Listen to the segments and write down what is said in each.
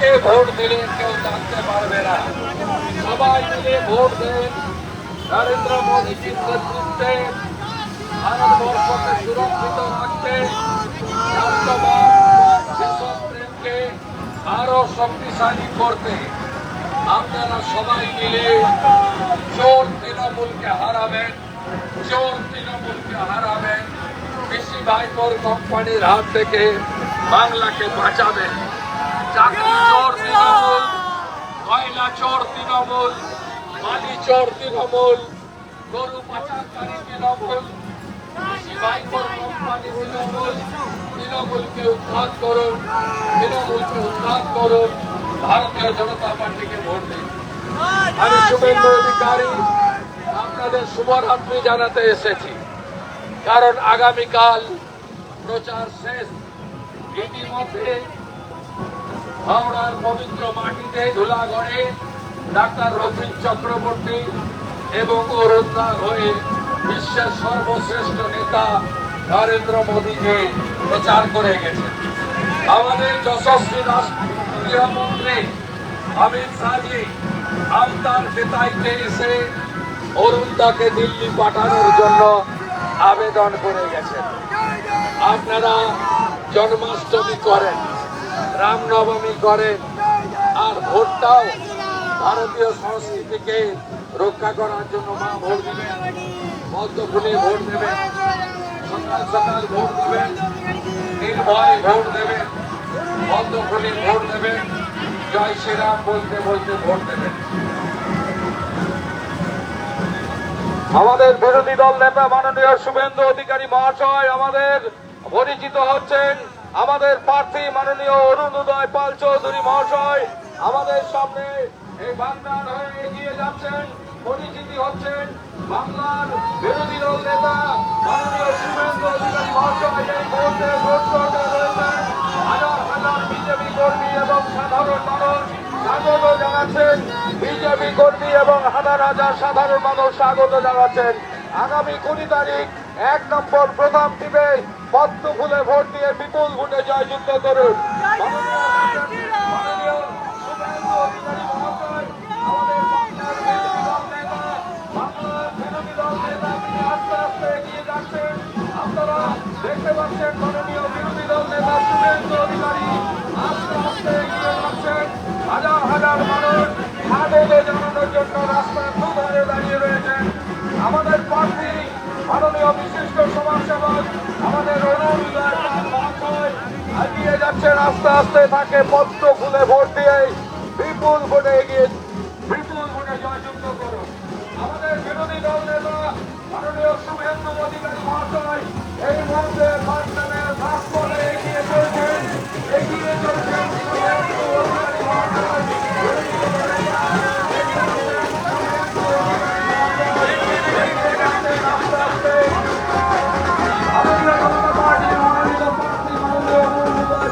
কাকে ভোট দিলে কেউ জানতে পারবে না সবাই মিলে ভোট দেন নরেন্দ্র মোদীজির নেতৃত্বে ভারতবর্ষকে সুরক্ষিত রাখতে রাষ্ট্রবাদ দেশপ্রেমকে আরও শক্তিশালী করতে আপনারা সবাই মিলে চোর তৃণমূলকে হারাবেন চোর তৃণমূলকে হারাবেন কৃষি ভাইপোর কোম্পানির হাত থেকে বাংলাকে বাঁচাবেন চাকরি চোর তৃণমূল কয়লা চোর তৃণমূল মাটি চোর তৃণমূল, গরু পাচারকারী তৃণমূল ভাইপোর কোম্পানি তৃণমূল, তৃণমূলকে উদ্ধার করুন, তৃণমূলকে উদ্ধার করুন, ভারতীয় জনতা পার্টিকে ভোট দিন। আমি অধিকারী, আপনাদের শুভরাত্রি জানাতে এসেছি। কারণ আগামীকাল প্রচার শেষ। ইতিমধ্যে হাওড়ার পবিত্র মাটিতে ধুলাগড়ে ডাক্তার রবীন চক্রবর্তী এবং অরুণা হয়ে বিশ্বের সর্বশ্রেষ্ঠ নেতা নরেন্দ্র মোদীকে প্রচার করে গেছেন। আমাদের যশস্বী রাষ্ট্রীয় মন্ত্রী অমিত শাহজি আমতার বেতাইতে এসে অরুণদাকে দিল্লি পাঠানোর জন্য আবেদন করে গেছেন। আপনারা জন্মাষ্টমী করেন। রামনবমী করেন আর ভোটটাও ভারতীয় সংস্কৃতিকে রক্ষা করার জন্য মা ভোট দিবেন মধ্যপুলে ভোট দেবেন সকাল সকাল ভোট দেবেন নির্ভয় ভোট দেবেন মধ্যপুলে ভোট দেবেন জয় শ্রীরাম বলতে বলতে ভোট দেবেন আমাদের বিরোধী দল নেতা মাননীয় শুভেন্দু অধিকারী মহাশয় আমাদের পরিচিত হচ্ছেন। আমাদের প্রার্থী মাননীয় অরুণ উদয় পাল চৌধুরী মহাশয়, আমাদের সামনে এই বাংলার হয়ে এগিয়ে যাচ্ছেন, পরিচিতি হচ্ছেন বাংলার বিরোধী দল নেতা মাননীয় শুভেন্দু অধিকারী মহাশয়, এই মুহূর্তে কর্মী এবং সাধারণ মানুষ। জানাচ্ছেন বিজেপি কর্মী এবং হাজার হাজার সাধারণ মানুষ স্বাগত জানাচ্ছেন। আগামী কুড়ি তারিখ এক নম্বর প্রথম টিপে পদ্ম ফুলে ভোট দিয়ে বিপুল ভোটে জয়যুক্ত করুন দেখতে পাচ্ছেন মাননীয় বিরোধী দল নেতা শুভেন্দু অধিকারী আস্তে আস্তে এগিয়ে যাচ্ছেন। হাজার হাজার মানুষ স্বাগত জানানোর জন্য রাস্তার দুধারে দাঁড়িয়ে রয়েছেন। আমাদের প্রার্থী মাননীয় বিশিষ্ট সমাজসেবক আমাদের পাল এগিয়ে যাচ্ছেন আস্তে আস্তে তাকে পদ্ম ফুলে ভোট দিয়ে বিপুল ভোটে এগিয়ে বিপুল ভোটে জয়যুক্ত করুন আমাদের বিরোধী দল নেতা মাননীয় শুভেন্দু অধিকারী মহাশয় এই মুহূর্তে এগিয়ে এগিয়ে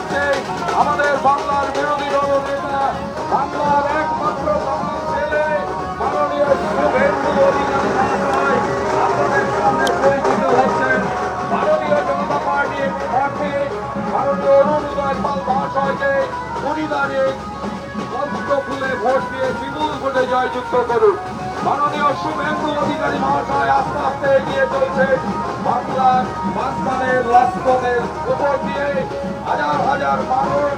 যাচ্ছে আমাদের বাংলার বিরোধী দল নেতা বাংলার একমাত্র ছেলে, মাননীয় শুভেন্দু অধিকারী আপনাদের সামনে পরিচিত হচ্ছেন ভারতীয় জনতা পার্টির প্রার্থী মাননীয় অরুণ উদয় পাল মহাশয়কে। কুড়ি তারিখ ফুলে ভোট দিয়ে বিপুল ভোটে জয়যুক্ত করুন। মাননীয় শুভেন্দু অধিকারী মহাশয় আস্তে আস্তে এগিয়ে চলছে। বাংলার বাসস্থানের রাজপথের উপর দিয়ে হাজার হাজার মানুষ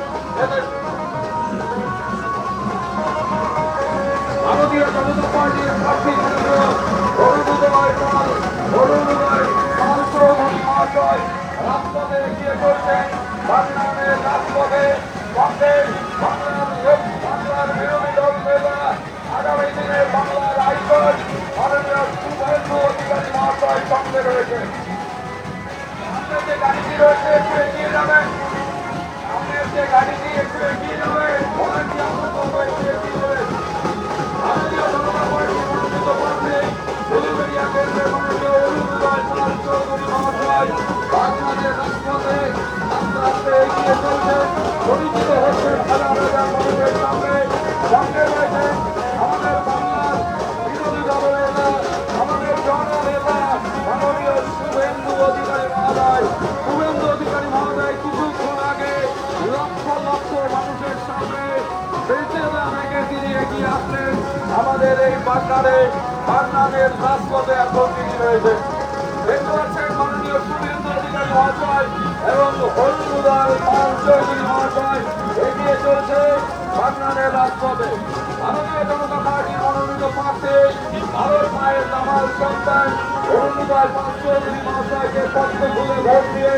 ভারতীয় জনতা পার্টির প্রার্থী অরুণোদয় পাল অরুণোদয় পাল চৌধুরী মহাশয় রাজপথে এগিয়ে চলছেন বাংলাদেশের রাজপথে বাংলার বাংলার বিরোধী দল নেতা আগামী দিনে বাংলার আইকন মাননীয় শুভেন্দু অধিকারী মহাশয় সঙ্গে রয়েছে। সামনে যে গাড়িটি রয়েছে, একটু এগিয়ে যাবেন। এবং হলুদার পাল মহাশয় এগিয়ে চলছে বাংলাদেশ রাজপথে। ভারতীয় জনতা পার্টির মনোনীত প্রার্থী, ভারত মায়ের নামাল সন্তান অরুণোদয় পাল মহাশয়কে পত্র খুলে ভোট দিয়ে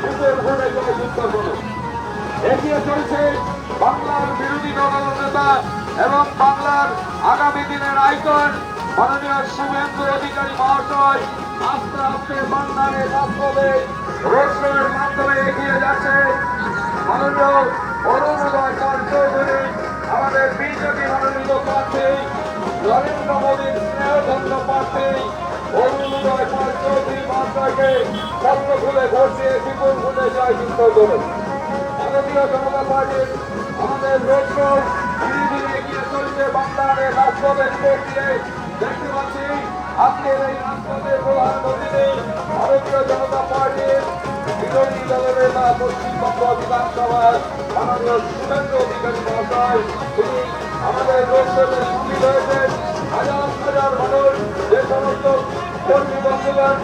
বুথের ভোটে জয়যুক্ত করুন এগিয়ে চলছে বাংলার বিরোধী দলের নেতা এবং বাংলার আগামী দিনের আইকন মাননীয় শুভেন্দু অধিকারী মহাশয়। আস্তে আস্তে বাংলার রাজপথে শোয়ের মাধ্যমে এগিয়ে যাচ্ছে। মাননীয় অরুণোদয় আমাদের বিজেপি মনোনীত প্রার্থী, নরেন্দ্র মোদীর স্নেহধন্য প্রার্থী, অরুণোদয় পাল চৌধুরী পত্র খুলে দিয়ে বিপুল করুন ভারতীয় আমাদের শো, ধীরে ধীরে এগিয়ে চলছে বাংলার পাচ্ছি আজকের এই ভারতীয় জনতা পার্টির বিরোধী দলের নেতা পশ্চিমবঙ্গ বিধানসভার মাননীয় শুভেন্দু অধিকারী মহাশয় তিনি আমাদের শোতে সামিল হয়েছেন। হাজার হাজার মানুষ, যে সমস্ত কর্মী বন্ধুগণ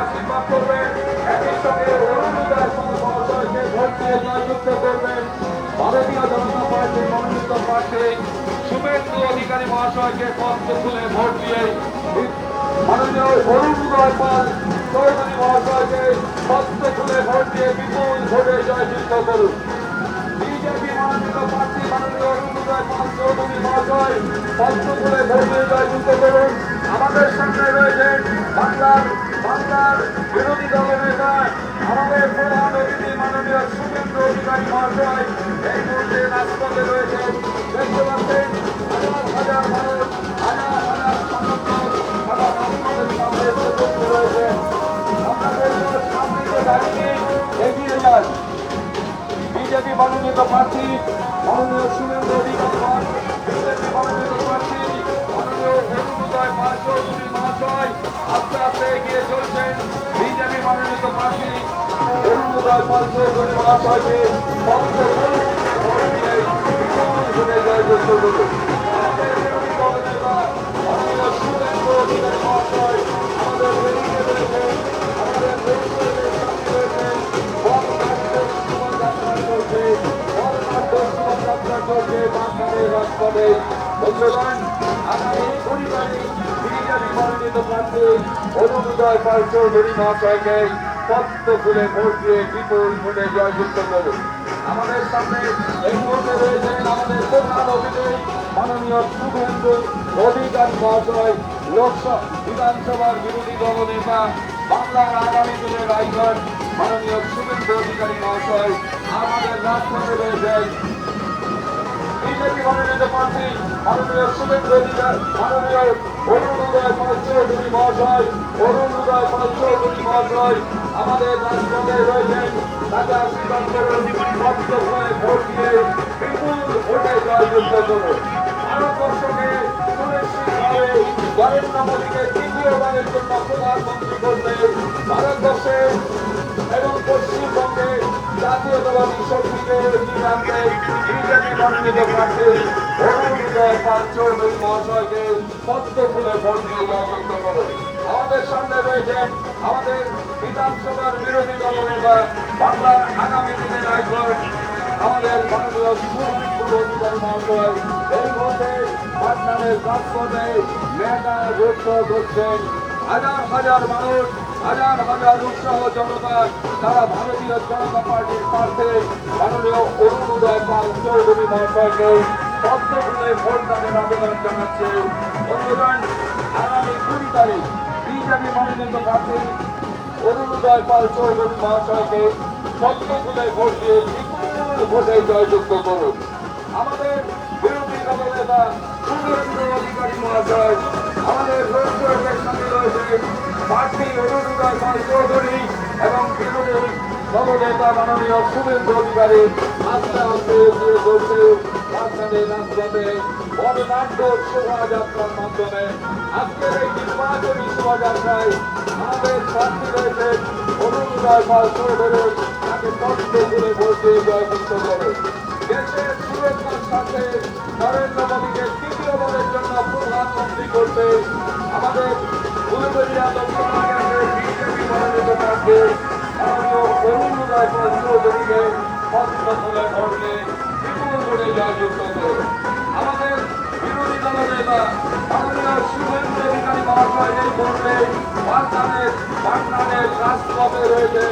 আশীর্বাদ করবেন, একই সঙ্গে অরুণোদয় পাল মহাশয়কে ভোট দিয়ে জয়যুক্ত করবেন। ভারতীয় জনতা পার্টির মনোনীত শুভেন্দু অধিকারী মহাশয়কে পত্র খুলে ভোট দিয়ে মাননীয় অরুণোদয় পাল চৌধুরী মহাশয়কে ভোট দিয়ে বিপুল ভোটে জয়যুক্ত করুন। বিজেপি মনোনীত প্রার্থী মাননীয় পত্র খুলে ভোট দিয়ে জয়যুক্ত করুন। আমাদের সামনে রয়েছেন বাংলার বাংলার বিরোধী দলের নেতা আমাদের প্রধান অতিথি মাননীয় শুভেন্দু অধিকারী মহাশয়, এই মুহূর্তে রাজপথে রয়েছেন। দেখতে পাচ্ছেন, হাজার হাজার মানুষ, হাজার বিজেপি মনোনীত প্রার্থী, মাননীয় শুভেন্দু অধিকারী মহাশয়। রয়েছেন পথ নাট্য শোভাযাত্রা চলছে পথ নাট্য শোভাযাত্রা চলছে বাংলাদেশ রাজপথে বন্ধুগণ আগামী কুড়ি তারিখ বিজেপি মনোনীত প্রার্থী অরুণোদয় পাল চৌধুরী মহাশয়কে পত্র খুলে ভোট দিয়ে বিপুল ভোটে জয়যুক্ত করুন। আমাদের সামনে এই মুহূর্তে রয়েছেন আমাদের প্রধান অতিথি, মাননীয় শুভেন্দু অধিকারী মহাশয়, লোকসভা, বিধানসভার বিরোধী দল নেতা বাংলার আগামী দিনের আইকন মাননীয় শুভেন্দু অধিকারী মহাশয় আমাদের রাজপথে রয়েছেন বিজেপি মনোনীত প্রার্থী, মাননীয় শুভেন্দু অধিকার, মাননীয় অরুণোদয় পাল চৌধুরী মহাশয় অরুণোদয় পাল চৌধুরী মহাশয় আমাদের রাজপথে রয়েছেন তাকে ভোট দিয়ে বিপুল ভোটে জয়যুক্ত করুন। ভারতবর্ষকে সুনিশ্চিতভাবে নরেন্দ্র মোদীকে তৃতীয়বারের জন্য প্রধানমন্ত্রী করতে ভারতবর্ষে এবং পশ্চিমবঙ্গে জাতীয়তাবাদী শক্তিকে এগিয়ে আনতে বিজেপি মনোনীত প্রার্থী অরুণোদয় পাল চৌধুরী মহাশয়কে পদ্ম ফুলে ভোট দিয়ে জয়যুক্ত করুন আমাদের সামনে রয়েছেন আমাদের বিধানসভার বিরোধী দলনেতা বাংলার আগামী দিনের আইকন আমাদের মাননীয় শুভেন্দু অধিকারী মহাশয়। এই মুহূর্তে পাটনামের রাজপথে মেগা রোড শো করছেন হাজার হাজার মানুষ হাজার হাজার উৎসাহ জনতা তারা ভারতীয় জনতা পার্টির প্রার্থী মাননীয় অরুণোদয় পাল চৌধুরী মহাশয়কে পদ্মফুলে ভোট দানের আবেদন জানাচ্ছে। বন্ধুগণ, আগামী কুড়ি তারিখ বিজেপি মনোনীত প্রার্থী অরুণোদয় পাল চৌধুরী মহাশয়কে খুলে ভোট দিয়ে বিপুল ভোটে জয়যুক্ত করুন। আমাদের বিরোধী দলনেতা সুরেন্দ্র অধিকারী মহাশয় আমাদের সঙ্গে রয়েছে অরুণোদয় পাল চৌধুরী এবং বিরোধী দলনেতা মাননীয় শুভেন্দু অধিকারী। আস্তে আস্তে এগিয়ে চলছে। রাজধানীর রাজপথে বর্ণাঢ্য মাধ্যমে। আজকের এই নির্বাচনী শোভাযাত্রায় আমাদের প্রার্থী রয়েছে অরুণোদয় পাল চৌধুরী। তাকে তত্ত্ব করে দিয়ে জয়যুক্ত করে দেশের সুরক্ষার সাথে নরেন্দ্র মোদীকে তৃতীয়বারের জন্য প্রধানমন্ত্রী করতে আমাদের উলুবেরিয়া লোকসভা বিজেপি মনোনীত মাননীয় অরুণোদয় চৌধুরীকে পত্র তুলে বিপুল করে জয়যুক্ত করে আমাদের বিরোধী দলের নেতা মাননীয় শুভেন্দু অধিকারী মহাশয় এই মুহূর্তে বাগদানের বাগদানের রাজপথে রয়েছে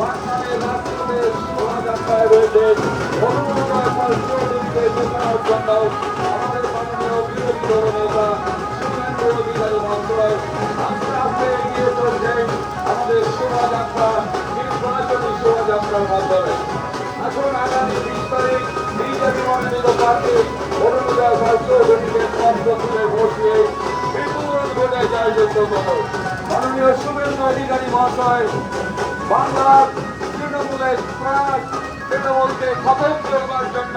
বাগদানের রাজপথে শোভাযাত্রায় রয়েছে অরুণোদয় আমাদের শোভাযাত্রা নির্বাচনী শোভাযাত্রার মাধ্যমে আসুন আগামী বিশ তারিখ বিজেপি মনোনীত প্রার্থী পাল চৌধুরীকে পত্র তুলে দিয়ে বিপুল ভোটে জয়যুক্ত করুন মাননীয় শুভেন্দু অধিকারী মহাশয় বাংলার তৃণমূলের প্রাণ তৃণমূলকে খতম করবার জন্য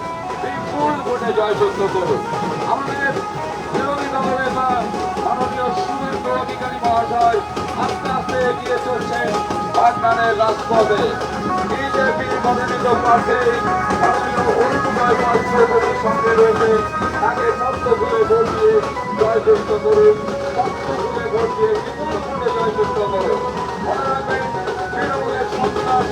বিপুল ভোটে জয়যুক্ত করুন। আমাদের বিরোধী দলের নেতা, মাননীয় শুভেন্দু অধিকারী মহাশয় আস্তে আস্তে এগিয়ে চলছেন বাগদানের রাজপথে। বিজেপির মনোনীত প্রার্থী, মাননীয় অরুণোদয় পাল সঙ্গে রয়েছে। তাকে সত্য করে ভোট দিয়ে জয়যুক্ত করুন। সত্য করে ভোট দিয়ে বিপুল ভোটে জয়যুক্ত করুন। মনে রাখবেন, তৃণমূলের সন্ত্রাস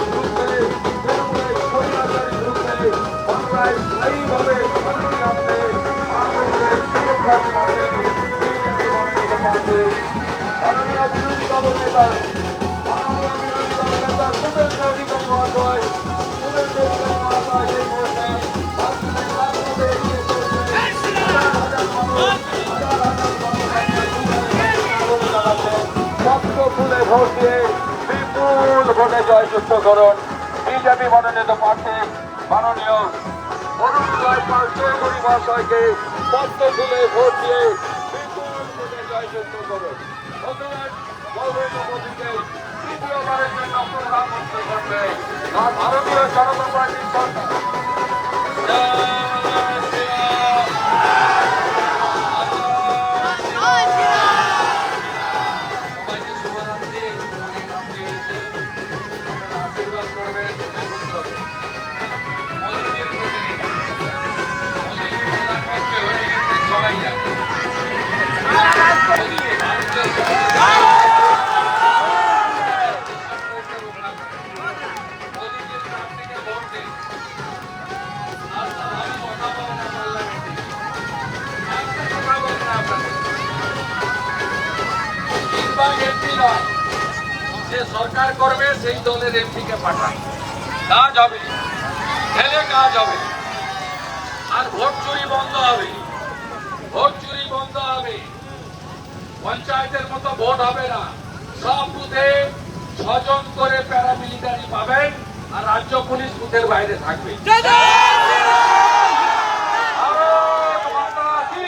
ভোট দিয়ে বিপুল ভোটে জয়যুক্ত করুন বিজেপি মনোনীত প্রার্থী মাননীয় অরুণোদয় পাল চৌধুরী মহাশয়কে পদ্ম ফুলে ভোট দিয়ে বিপুল ভোটে ভারতীয় জনতা পার্টির সরকার। সরকার করবে, সেই দলের এমপিকে পাঠান কাজ হবে খেলে কাজ হবে আর ভোট চুরি বন্ধ হবে। ভোট চুরি বন্ধ হবে। পঞ্চায়েতের মতো ভোট হবে না। সব বুথে ছজন করে প্যারামিলিটারি পাবেন আর রাজ্য পুলিশ বুথের বাইরে থাকবে ভারত মাতা কি?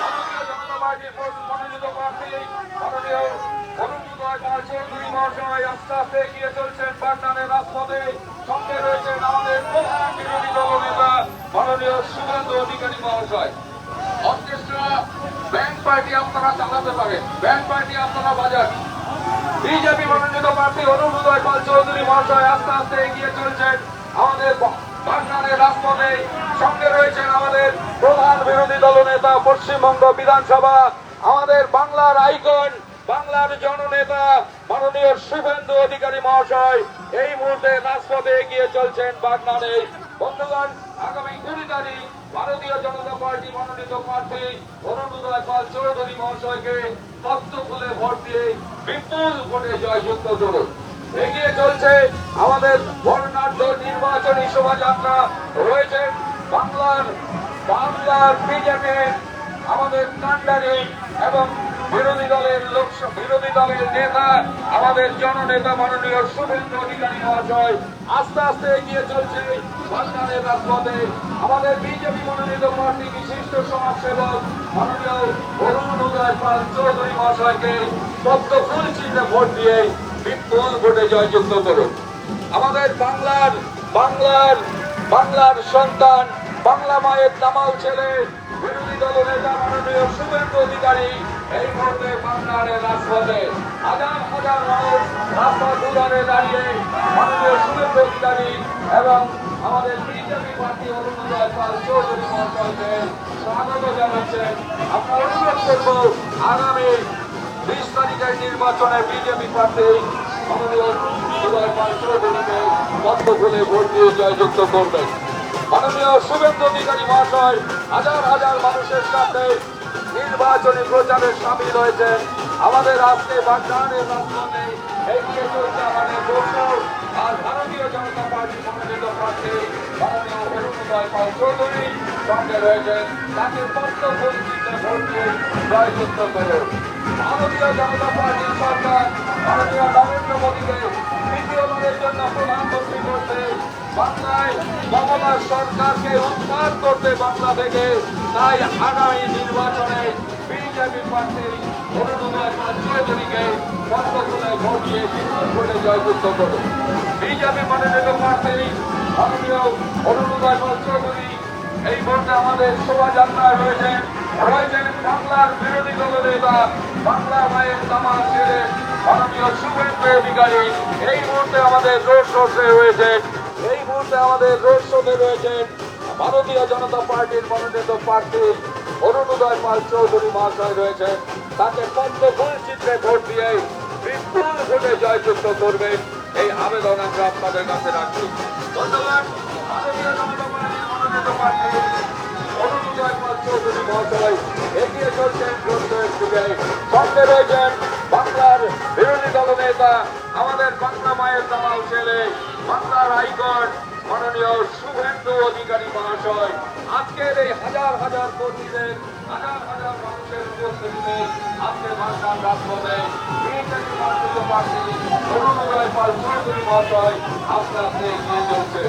ভারতীয় জনতা পার্টির মনোনীত প্রার্থী মাননীয় অরুণোদয় পাল চৌধুরী মহাশয় আস্তে আস্তে এগিয়ে চলছেন বাগদানের রাজপথে। সঙ্গে রয়েছেন আমাদের প্রধান বিরোধী দলনেতা মাননীয় শুভেন্দু অধিকারী মহাশয়। অর্কেস্ট্রা ব্যান্ড পার্টি আপনারা চালাতে পারেন। ব্যান্ড পার্টি আপনারা বাজান। বিজেপি মনোনীত প্রার্থী অরুণোদয় পাল চৌধুরী মহাশয় আস্তে আস্তে এগিয়ে চলছেন আমাদের বাগনানের রাজপথে। সঙ্গে রয়েছেন আমাদের প্রধান বিরোধী দলনেতা পশ্চিমবঙ্গ বিধানসভা। আমাদের বাংলার আইকন বাংলার জননেতা মাননীয় শুভেন্দু অধিকারী মহাশয়, এই মুহূর্তে রাজপথে এগিয়ে চলছেন বাগনানে। বন্ধুগণ, আগামী কুড়ি তারিখ ভারতীয় জনতা পার্টি মনোনীত প্রার্থী অরুণোদয় পাল চৌধুরী মহাশয়কে তত্ত্ব ফুলে ভোট দিয়ে বিপুল ভোটে জয়যুক্ত করুন। এগিয়ে চলছে আমাদের বর্ণাঢ্য নির্বাচনী শোভাযাত্রা। রয়েছে বাংলার বাংলার বিজেপি আমাদের কান্ডারি এবং বিরোধী দলের লোক বিরোধী দলের নেতা, আমাদের জননেতা মাননীয় শুভেন্দু অধিকারী মহাশয়, আস্তে আস্তে এগিয়ে চলছে সরকারের রাজপথে। আমাদের বিজেপি মনোনীত প্রার্থী, বিশিষ্ট সমাজসেবক মাননীয় অরুণ উদয় পাল চৌধুরী মহাশয়কে সত্য ফুল চিহ্নে ভোট দিয়ে বিপুল ভোটে জয়যুক্ত করুন। আমাদের বাংলার বাংলার বাংলার সন্তান, বাংলা মায়ের তামাল ছেলে, বিরোধী দলের নেতা মাননীয় শুভেন্দু অধিকারী এই মুহূর্তে বাংলার রাজপথে হাজার হাজার মানুষ রাস্তা দুধারে দাঁড়িয়ে মাননীয় শুভেন্দু অধিকারী এবং আমাদের বিজেপি প্রার্থী অরুণোদয় পাল চৌধুরী মহাশয়কে স্বাগত জানাচ্ছেন আমরা অনুরোধ করব আগামী বিশ তারিখের নির্বাচনে বিজেপি প্রার্থী মাননীয় উদয় পাল চৌধুরীকে পদ্ম জয়যুক্ত করবেন। মাননীয় শুভেন্দু অধিকারী মহাশয়, হাজার হাজার মানুষের সাথে নির্বাচনী প্রচারে সামিল হয়েছেন আমাদের আজকে বাগদানের রাজপথে এগিয়ে চলছে আমাদের আর ভারতীয় জনতা পার্টি মনোনীত প্রার্থী তাকে ভারতীয় জনতা দ্বিতীয়বারের জন্য বাংলায় সরকারকে উদ্ধার করতে বাংলা থেকে তাই আগামী নির্বাচনে বিজেপি প্রার্থী পাল চৌধুরীকে পদ্মফুলে ভোট দিয়ে ভোটে জয়যুক্ত করুন। বিজেপি মনোনীত প্রার্থী মাননীয় পাল চৌধুরী এই মুহূর্তে আমাদের শোভাযাত্রায় রয়েছেন রয়েছেন বাংলার বিরোধী দল নেতা, বাংলা মায়ের তামার ছেড়ে মাননীয় শুভেন্দু অধিকারী। এই মুহূর্তে আমাদের রোড শোতে রয়েছেন, এই মুহূর্তে আমাদের রোড শোতে রয়েছেন ভারতীয় জনতা পার্টির মনোনীত প্রার্থী অরুণোদয় পাল চৌধুরী মহাশয় রয়েছেন তাকে পদ্ম ফুল চিত্রে ভোট দিয়ে বিপুল ভোটে জয়যুক্ত করবেন এই আবেদন আমরা আপনাদের কাছে রাখছি। ধন্যবাদ। ভারতীয় জনতা পার্টির মনোনীত প্রার্থী অরুণোদয় পাল চৌধুরী মহাশয়। এগিয়ে চলছেন প্রত্যেক দিকে সঙ্গে রয়েছেন বাংলার বিরোধী দল নেতা আমাদের বাংলা মায়ের দামাল ছেলে, বাংলার আইকন মাননীয় শুভেন্দু অধিকারী মহাশয়, আজকের এই হাজার হাজার কর্মীদের, হাজার হাজার মানুষের উপস্থিতিতে আজকে বাংলার রাজপথে বিজেপি পাল চৌধুরী মহাশয় আস্তে আস্তে এগিয়ে চলছে।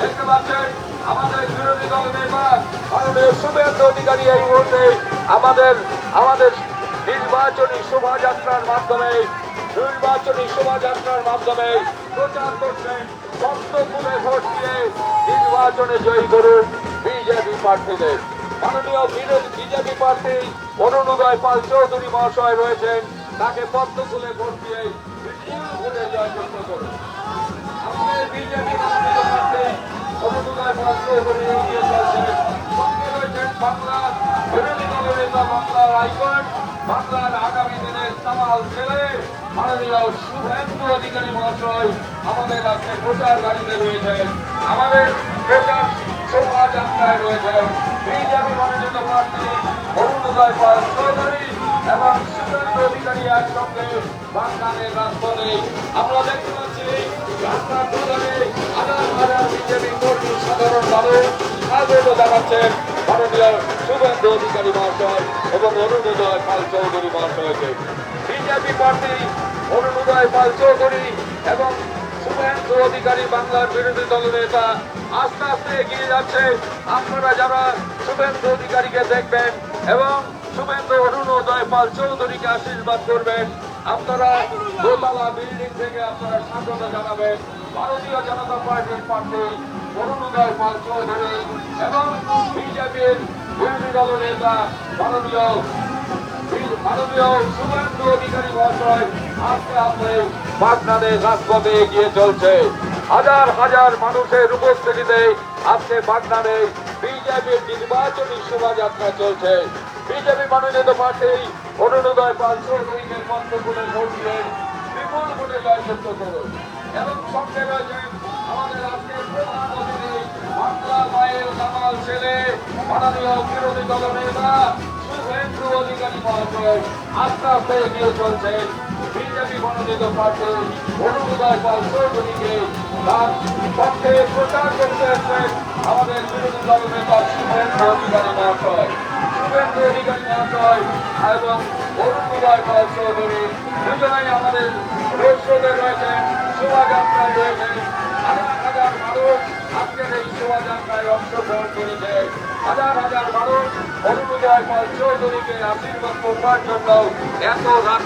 দেখতে পাচ্ছেন, আমাদের শুভেন্দু অধিকারী এই মুহূর্তে আমাদের আমাদের নির্বাচনী শোভাযাত্রার মাধ্যমে, নির্বাচনী শোভাযাত্রার মাধ্যমে প্রচার করছেন বক্তব্যে ভোট দিয়ে নির্বাচনে জয়ী করুন বিজেপি প্রার্থীদের। মাননীয় বিজেপি প্রার্থী অরুণোদয় পাল চৌধুরী মহাশয় রয়েছেন। তাকে পদ্ম ফুলে ভোট দিয়ে ভোটে জয়যুক্ত করুন। আমাদের বিজেপি প্রার্থী বাংলার বিরোধী দলের নেতা বাংলার আইকন বাংলার আগামী দিনের সামাল ছেলে মাননীয় শুভেন্দু অধিকারী মহাশয় আমাদের আজকে প্রচার গাড়িতে রয়েছেন। আমাদের প্রচার শোভাযাত্রায় রয়েছেন বিজেপি মনোনীত প্রার্থী অরুণোদয় পাল চৌধুরী এবং শুভেন্দু অধিকারী একসঙ্গে বাংলাদেশ রাজপথে আমরা দেখতে পাচ্ছি, রাস্তার দুধারে হাজার হাজার বিজেপি কর্মী সাধারণ মানুষ স্বাগত জানাচ্ছেন। মাননীয় শুভেন্দু অধিকারী মহাশয় এবং অরুণোদয় পাল চৌধুরী মহাশয়কে। বিজেপি প্রার্থী অরুণোদয় পাল চৌধুরী এবং শুভেন্দু অধিকারী বাংলার বিরোধী দল নেতা আস্তে আস্তে এগিয়ে যাচ্ছে। আপনারা যারা শুভেন্দু অধিকারীকে দেখবেন এবং শুভেন্দু অরুণোদয় পাল চৌধুরীকে আশীর্বাদ করবেন, আপনারা দোতলা বিল্ডিং থেকে আপনারা স্বাগত জানাবেন। ভারতীয় জনতা পার্টির প্রার্থী অরুণোদয় পাল চৌধুরী এবং বিজেপির বিরোধী দল নেতা মাননীয় মাননীয় চলছে। হাজার হাজার মানুষের উপস্থিতিতে আজকে বাগনানে বিজেপির নির্বাচনী শোভাযাত্রা চলছে। বিজেপি মনোনীত প্রার্থী অরুণোদয় পাল চৌধুরীকে মন্ত্রপুরে ভোট দিয়ে বিপুল ভোটে করুন। এবং সঙ্গে রয়েছেন আমাদের আজকের প্রধান অতিথি বাংলা কামাল ছেলে, মাননীয় বিরোধী দল নেতা, শুভেন্দু অধিকারী মহাশয় আস্তে আস্তে এগিয়ে চলছেন বিজেপি মনোনীত প্রার্থী অরুণোদয় পাল চৌধুরীকে তার পক্ষে প্রচার করতে এসেছেন আমাদের বিরোধী দল নেতা শুভেন্দু অধিকারী মহাশয় শুভেন্দু অধিকারী মহাশয় এবং অরুণোদয় পাল চৌধুরী দুজনেই আমাদের দর্শকে রয়েছেন, শোভাযাত্রায় রয়েছেন। মানুষ আজকের এই শোভাযাত্রায় অংশগ্রহণ করেছে হাজার হাজার মানুষ অরুণোদয় পাল চৌধুরীকে আশীর্বাদ করবার জন্য এত রাত্রে